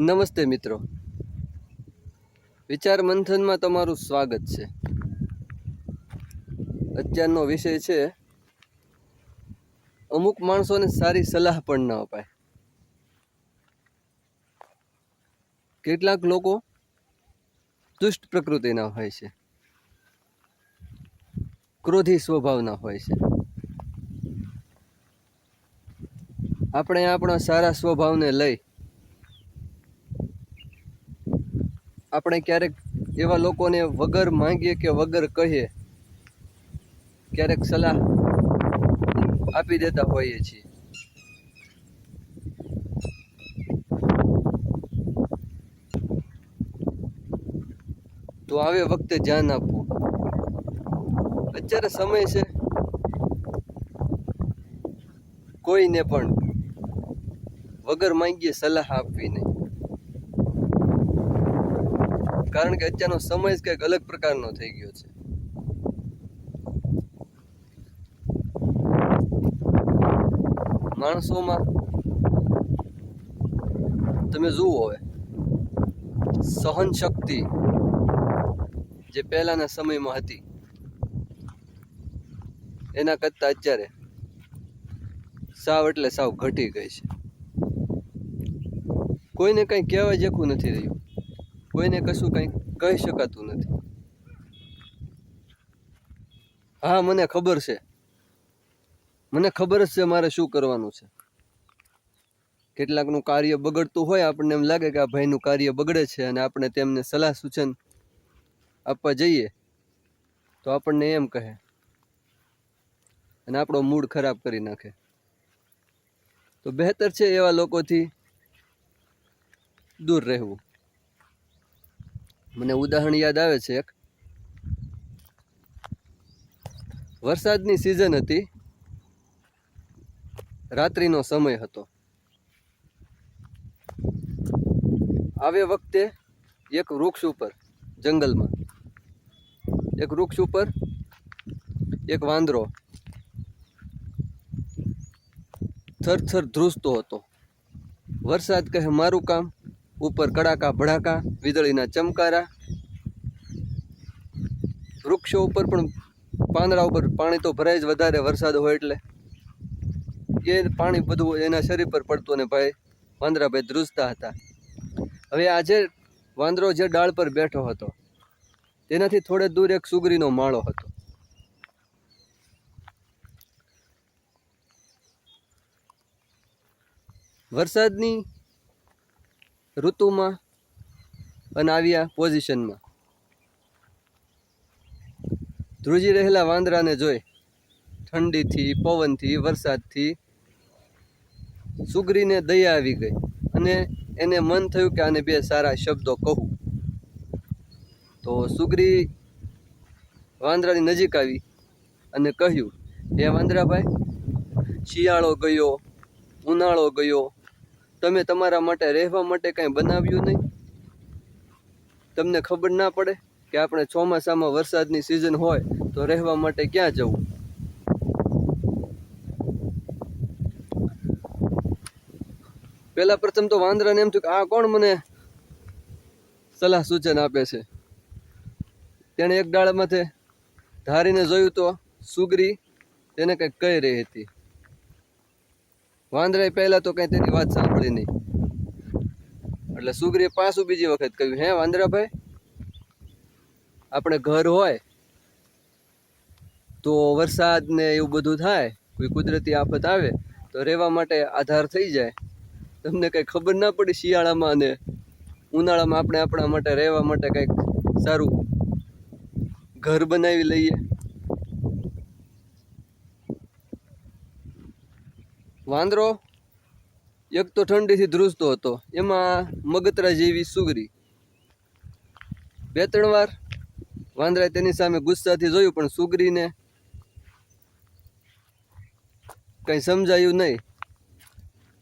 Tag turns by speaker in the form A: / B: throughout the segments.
A: નમસ્તે મિત્રો. વિચાર મંથનમાં તમારું સ્વાગત છે. અત્યારનો વિષય છે, અમુક માણસોને સારી સલાહ પણ ન અપાય. કેટલાક લોકો દુષ્ટ પ્રકૃતિના હોય છે. ક્રોધી સ્વભાવના હોય છે. આપણે આપણા સારા સ્વભાવને લઈ આપણે ક્યારેક એવા લોકોને વગર માંગીએ કે વગર કહીએ, ક્યારેક સલાહ આપી દેતા હોઈએ છીએ. તો આવે વખતે ધ્યાન આપવું. અત્યારે સમય છે. કોઈને પણ વગર માંગીએ સલાહ આપવી નહીં. કારણ કે અત્યારનો સમય જ કંઈક અલગ પ્રકારનો થઈ ગયો છે. માણસોમાં તમે જુઓ હવે સહન શક્તિ જે પહેલાના સમયમાં હતી, એના કરતાં અત્યારે સાવ એટલે સાવ ઘટી ગઈ છે. કોઈને કંઈ કહેવાય જેખું નથી રહ્યું. કોઈને કશું કંઈ કહી શકાતું નથી. હા, મને ખબર છે. મને ખબર જ છે મારે શું કરવાનું છે. કેટલાકનું કાર્ય બગડતું હોય, આપણને એમ લાગે કે આ ભાઈનું કાર્ય બગડે છે અને આપણે તેમને સલાહ સૂચન આપવા જઈએ, તો આપણને એમ કહે. અને આપણો મૂડ ખરાબ કરી નાખે. તો બહેતર છે એવા લોકોથી દૂર રહેવું. મને ઉદાહરણ યાદ આવે છે એક. વરસાદની સિઝન હતી. રાત્રિનો સમય હતો. આવે વખતે એક વૃક્ષ ઉપર, જંગલમાં. એક વૃક્ષ ઉપર એક વાંદરો થરથર ધ્રુજતો હતો. વરસાદ કહે, મારું કામ ઉપર કડાકા ભડાકા, વીજળીના ચમકારા, વૃક્ષો ઉપર પણ પાંદડા ઉપર પાણી તો ભરાય જ, વધારે વરસાદ હોય એટલે. એ પાણી બધું એના શરીર પર પડતું અને ભાઈ વાંદરાભાઈ ધ્રુજતા હતા. હવે આજે વાંદરો જે ડાળ પર બેઠો હતો, તેનાથી થોડે દૂર એક સુગરીનો માળો હતો. વરસાદની ઋતુમાં અને આવ્યા પોઝિશનમાં. ધ્રુજી રહેલા વાંદરાને જોઈ ઠંડીથી, પવનથી, વરસાદથી સુગરીને દયા આવી ગઈ અને એને મન થયું કે આને બે સારા શબ્દો કહું. તો સુગરી વાંદરાની નજીક આવી અને કહ્યું, હે વાંદરાભાઈ, શિયાળો ગયો, ઉનાળો ગયો તમે તમારા માટે રહેવા માટે કાંઈ બનાવ્યું નહીં? તમને ખબર ના પડે કે આપણે ચોમાસામાં વરસાદની સિઝન હોય તો રહેવા માટે ક્યાં જવું? પહેલાં પ્રથમ તો વાંદરાને એમ થયું કે આ કોણ મને સલાહ સૂચન આપે છે? તેણે એક ડાળમાંથી ધારીને જોયું તો સુગરી તેને કંઈક કહી રહી હતી. વાંદરાએ પહેલાં તો કંઈ તેની વાત સાંભળી નહીં. એટલે સુગરીએ પાછું બીજી વખત કહ્યું, હે વાંદરાભાઈ, આપણે ઘર હોય તો વરસાદ ને એવું બધું થાય, કોઈ કુદરતી આફત આવે, તો રહેવા માટે આધાર થઈ જાય. તમને કંઈ ખબર ના પડી શિયાળામાં અને ઉનાળામાં આપણે આપણા માટે રહેવા માટે કંઈક સારું ઘર બનાવી લઈએ. વાંદરો એક તો ઠંડીથી ધ્રુજતો હતો. એમાં મગતરા જેવી સુગરી. બે, ત્રણ વાર વાંદરાએ તેની સામે ગુસ્સાથી જોયું, પણ સુગરીને કંઈ સમજાયું નહીં.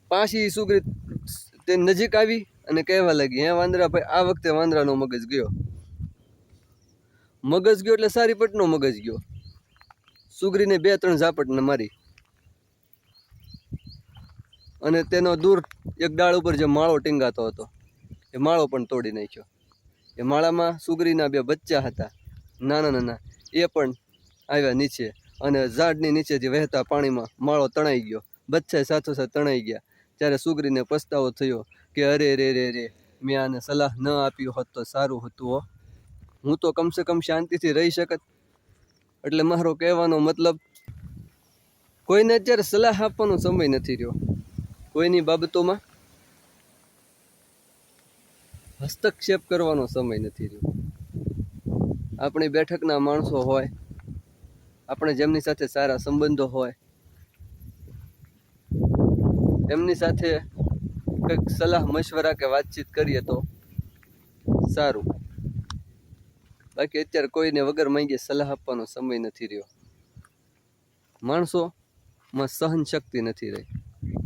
A: પાછી સુગરી તે નજીક આવી અને કહેવા લાગી, હે વાંદરા ભાઈ, આ વખતે વાંદરાનો મગજ ગયો. મગજ ગયો એટલે સારી પટનો મગજ ગયો. સુગરીને બે, ત્રણ ઝાપટને મારી. અને તેનો દૂર એક ડાળ ઉપર જે માળો ટીંગાતો હતો, એ માળો પણ તોડી નાખ્યો. એ માળામાં સુગરીના બે બચ્ચા હતા, નાના નાના. એ પણ આવ્યા નીચે અને ઝાડની નીચે જે વહેતા પાણીમાં માળો તણાઈ ગયો. બચ્ચા સાથોસાથ તણાઈ ગયા. ત્યારે સુગરીને પસ્તાવો થયો કે, અરે, રે રે રે, મેં આને સલાહ ન આપી હોત તો સારું હતું હો. હું તો કમસે કમ શાંતિથી રહી શકત. એટલે મારો કહેવાનો મતલબ, કોઈને અત્યારે સલાહ આપવાનો સમય નથી રહ્યો. કોઈની બાબતોમાં? હસ્તક્ષેપ કરવાનો સમય નથી રહ્યો. આપણી બેઠકના માણસો હોય, આપણે જેમની સાથે સારા સંબંધો હોય, એમની સાથે કંઈક સલાહ મશવરા કે વાતચીત કરીએ તો સારું. બાકી અત્યારે કોઈને વગર માંગીએ સલાહ આપવાનો સમય નથી રહ્યો. માણસોમાં સહન શક્તિ નથી રહી.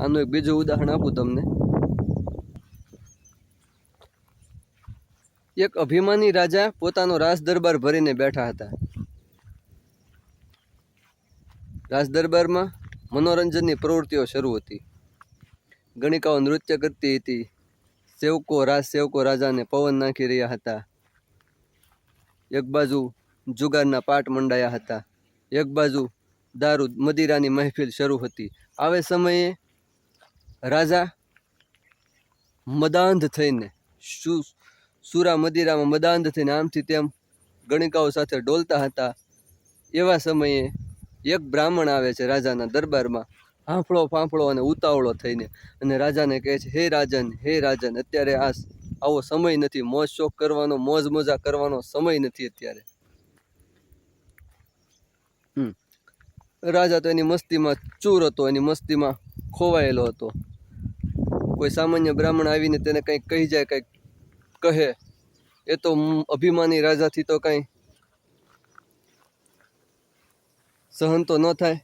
A: આનું એક બીજું ઉદાહરણ આપું તમને. એક અભિમાની રાજા પોતાનો રાજ દરબાર ભરીને બેઠા હતા. રાજ દરબારમાં મનોરંજનની પ્રવૃત્તિઓ શરૂ હતી. ગણિકાઓ નૃત્ય કરતી હતી. સેવકો રાજ સેવકો રાજાને પવન નાખી રહ્યા હતા. એક બાજુ જુગારના પાટ મંડાયા હતા. એક બાજુ દારૂ મદિરાની મહેફિલ શરૂ હતી. આવે સમયે રાજા મદાંધ થઈને શું સુરા મદિરામાં મદાંધ થઈને આમથી તેમ ગણિકાઓ સાથે ડોલતા હતા. એવા સમયે એક બ્રાહ્મણ આવે છે રાજાના દરબારમાં, હાંફળો ફાંફળો અને ઉતાવળો થઈને અને રાજાને કહે છે, હે રાજન હે રાજન, અત્યારે આ આવો સમય નથી, મોજ શોખ કરવાનો, મોજ મોજા કરવાનો સમય નથી અત્યારે. રાજા તો એની મસ્તીમાં ચૂર હતો, એની મસ્તીમાં ખોવાયેલો હતો. કોઈ સામાન્ય બ્રાહ્મણ આવીને તેને કંઈક કહી જાય, કંઈક કહે, એ તો અભિમાની રાજાથી તો કંઈ સહન તો ન થાય.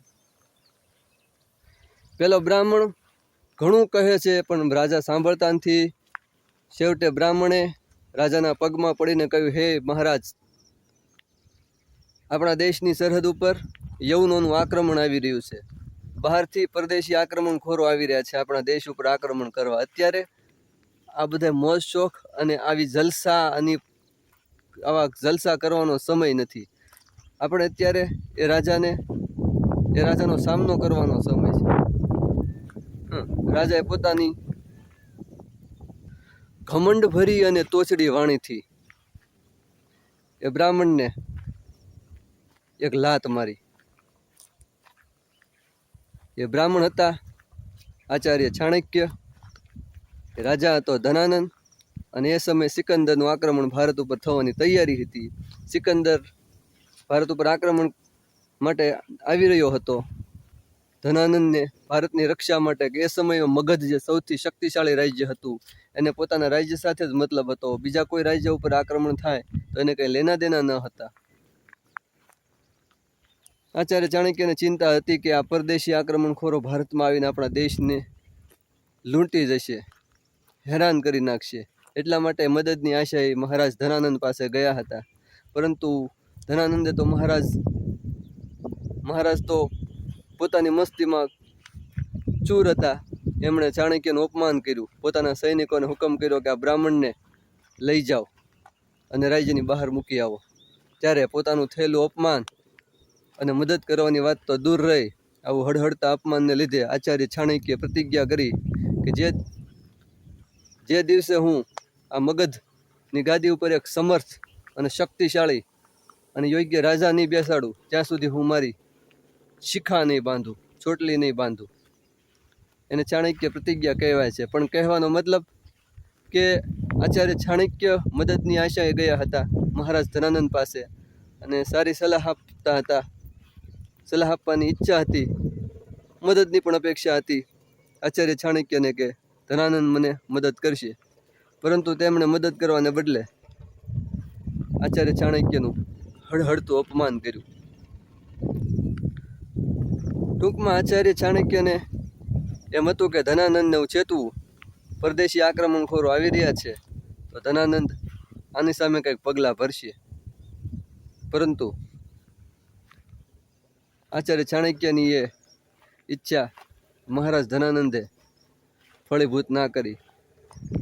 A: પેલો બ્રાહ્મણ ઘણું કહે છે, પણ રાજા સાંભળતા નથી. છેવટે બ્રાહ્મણે રાજાના પગમાં પડીને કહ્યું, હે મહારાજ, આપણા દેશની સરહદ ઉપર યવનોનું આક્રમણ આવી રહ્યું છે. બહારથી પરદેશી આક્રમણખોરો આવી રહ્યા છે, આપણા દેશ ઉપર આક્રમણ કરવા. અત્યારે આ બધા મોજ શોખ અને આવી જલસા અને આવા જલસા કરવાનો સમય નથી. આપણે અત્યારે એ રાજાને, એ રાજાનો સામનો કરવાનો સમય છે. રાજાએ પોતાની ઘમંડ ભરી અને તોચડી વાણીથી એ બ્રાહ્મણને એક લાત મારી. એ બ્રાહ્મણ હતા. આચાર્ય ચાણક્ય રાજા હતો ધનાનંદ અને એ સમયે સિકંદરનું આક્રમણ ભારત ઉપર થવાની તૈયારી હતી. સિકંદર ભારત ઉપર આક્રમણ માટે આવી રહ્યો હતો. ધનાનંદને ભારતની રક્ષા માટે કે એ સમયમાં મગધ જે સૌથી શક્તિશાળી રાજ્ય હતું, એને પોતાના રાજ્ય સાથે જ મતલબ હતો. બીજા કોઈ રાજ્ય ઉપર આક્રમણ થાય તો એને કંઈ લેના દેના ન હતા. આચાર્ય ચાણક્યને ચિંતા હતી કે આ પરદેશી આક્રમણખોરો ભારતમાં આવીને આપણા દેશને લૂંટી જશે, હેરાન કરી નાખશે. એટલા માટે મદદની આશાએ મહારાજ ધનાનંદ પાસે ગયા હતા. પરંતુ ધનાનંદે તો મહારાજ મહારાજ તો પોતાની મસ્તીમાં ચૂર હતા. એમણે ચાણક્યનું અપમાન કર્યું. પોતાના સૈનિકોને હુકમ કર્યો કે આ બ્રાહ્મણને લઈ જાઓ અને રાજ્યની બહાર મૂકી આવો. ત્યારે પોતાનું થયેલું અપમાન અને મદદ કરવાની વાત તો દૂર રહી. આવું હળહળતા અપમાનને લીધે આચાર્ય ચાણક્ય પ્રતિજ્ઞા કરી કે જે જે દિવસે હું આ મગધની ગાદી ઉપર એક સમર્થ અને શક્તિશાળી અને યોગ્ય રાજા નહીં બેસાડું, ત્યાં સુધી હું મારી શિખા નહીં બાંધું, ચોટલી નહીં બાંધું. એને ચાણક્ય પ્રતિજ્ઞા કહેવાય છે. પણ કહેવાનો મતલબ કે આચાર્ય ચાણક્ય મદદની આશાએ ગયા હતા મહારાજ ધનાનંદ પાસે અને સારી સલાહ આપતા હતા. સલાહ આપવાની ઈચ્છા હતી. મદદની પણ અપેક્ષા હતી. આચાર્ય ચાણક્યને કે ધનાનંદ મને મદદ કરશે. પરંતુ તેમણે મદદ કરવાને બદલે આચાર્ય ચાણક્યનું હળહળતું અપમાન કર્યું. ટૂંકમાં આચાર્ય ચાણક્યને એમ હતું કે ધનાનંદને હું ચેતવું. પરદેશી આક્રમણખોરો આવી રહ્યા છે. તો ધનાનંદ આની સામે કંઈક પગલાં ભરશે. પરંતુ આચાર્ય ચાણક્યની એ ઈચ્છા મહારાજ ધનાનંદે ફળીભૂત ના કરી.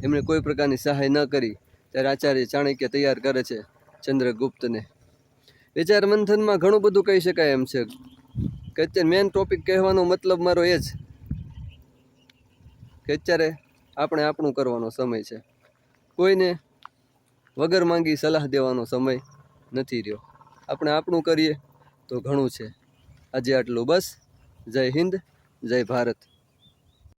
A: એમણે કોઈ પ્રકારની સહાય ન કરી. ત્યારે આચાર્ય ચાણક્ય તૈયાર કરે છે ચંદ્રગુપ્તને. વિચાર મંથનમાં ઘણું બધું કહી શકાય એમ છે. કે અત્યારે મેઇન ટોપિક કહેવાનો મતલબ મારો એ જ કે અત્યારે આપણે આપણું કરવાનો સમય છે. કોઈને વગર માંગી સલાહ દેવાનો સમય નથી રહ્યો. આપણે આપણું કરીએ તો ઘણું છે. આજે આટલું. બસ જય હિન્દ જય ભારત.